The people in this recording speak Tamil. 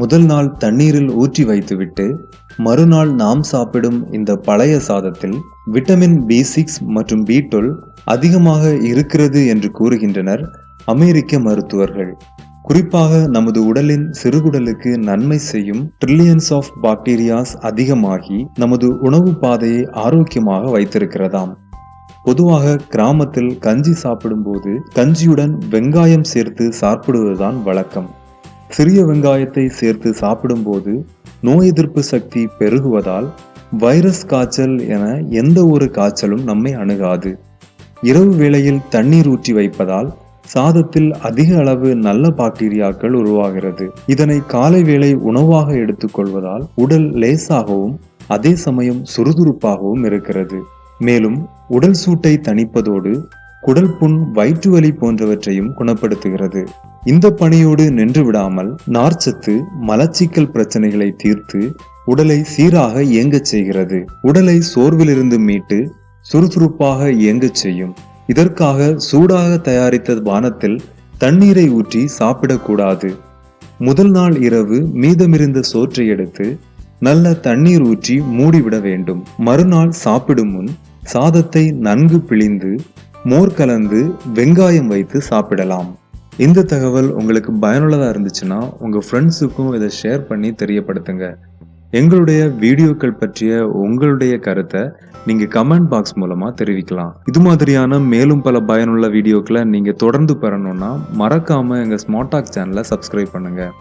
முதல் நாள் தண்ணீரில் ஊற்றி வைத்துவிட்டு மறுநாள் நாம் சாப்பிடும் இந்த பழைய சாதத்தில் விட்டமின் பி சிக்ஸ் மற்றும் பி டுவெல் அதிகமாக இருக்கிறது என்று கூறுகின்றனர் அமெரிக்க மருத்துவர்கள். குறிப்பாக நமது உடலின் சிறுகுடலுக்கு நன்மை செய்யும் ட்ரில்லியன்ஸ் ஆஃப் பாக்டீரியாஸ் அதிகமாகி நமது உணவு பாதையை ஆரோக்கியமாக வைத்திருக்கிறதாம். பொதுவாக கிராமத்தில் கஞ்சி சாப்பிடும்போது கஞ்சியுடன் வெங்காயம் சேர்த்து சாப்பிடுவதுதான் வழக்கம். சிறிய வெங்காயத்தை சேர்த்து சாப்பிடும்போது நோய் எதிர்ப்பு சக்தி பெருகுவதால் வைரஸ் காய்ச்சல் என எந்த ஒரு காய்ச்சலும் நம்மை அணுகாது. இரவு வேளையில் தண்ணீர் ஊற்றி வைப்பதால் சாதத்தில் அதிக அளவு நல்ல பாக்டீரியாக்கள் உருவாகிறது. இதனை காலை வேளை உணவாக எடுத்துக்கொள்வதால் உடல் லேசாகவும் அதே சமயம் சுறுசுறுப்பாகவும் இருக்கிறது. மேலும் உடல் சூட்டை தணிப்பதோடு குடல் புண் வயிற்று வலி போன்றவற்றையும் குணப்படுத்துகிறது. இந்த பணியோடு நின்று விடாமல் நார்ச்சத்து மலச்சிக்கல் பிரச்சனைகளை தீர்த்து உடலை சீராக இயங்கச் செய்கிறது. உடலை சோர்விலிருந்து மீட்டு சுறுசுறுப்பாக இயங்கச் செய்யும். இதற்காக சூடாக தயாரித்த பானத்தில் தண்ணீரை ஊற்றி சாப்பிடக்கூடாது. முதல் நாள் இரவு மீதமிருந்த சோற்றை எடுத்து நல்ல தண்ணீர் ஊற்றி மூடிவிட வேண்டும். மறுநாள் சாப்பிடும் முன் சாதத்தை நன்கு பிழிந்து மோர் கலந்து வெங்காயம் வைத்து சாப்பிடலாம். இந்த தகவல் உங்களுக்கு பயனுள்ளதாக இருந்துச்சுன்னா உங்கள் ஃப்ரெண்ட்ஸுக்கும் இதை ஷேர் பண்ணி தெரியப்படுத்துங்க. எங்களுடைய வீடியோக்கள் பற்றிய உங்களுடைய கருத்தை நீங்கள் கமெண்ட் பாக்ஸ் மூலமாக தெரிவிக்கலாம். இது மாதிரியான மேலும் பல பயனுள்ள வீடியோக்களை நீங்கள் தொடர்ந்து பெறணும்னா மறக்காமல் எங்கள் ஸ்மார்ட் டாக் சேனலை சப்ஸ்கிரைப் பண்ணுங்கள்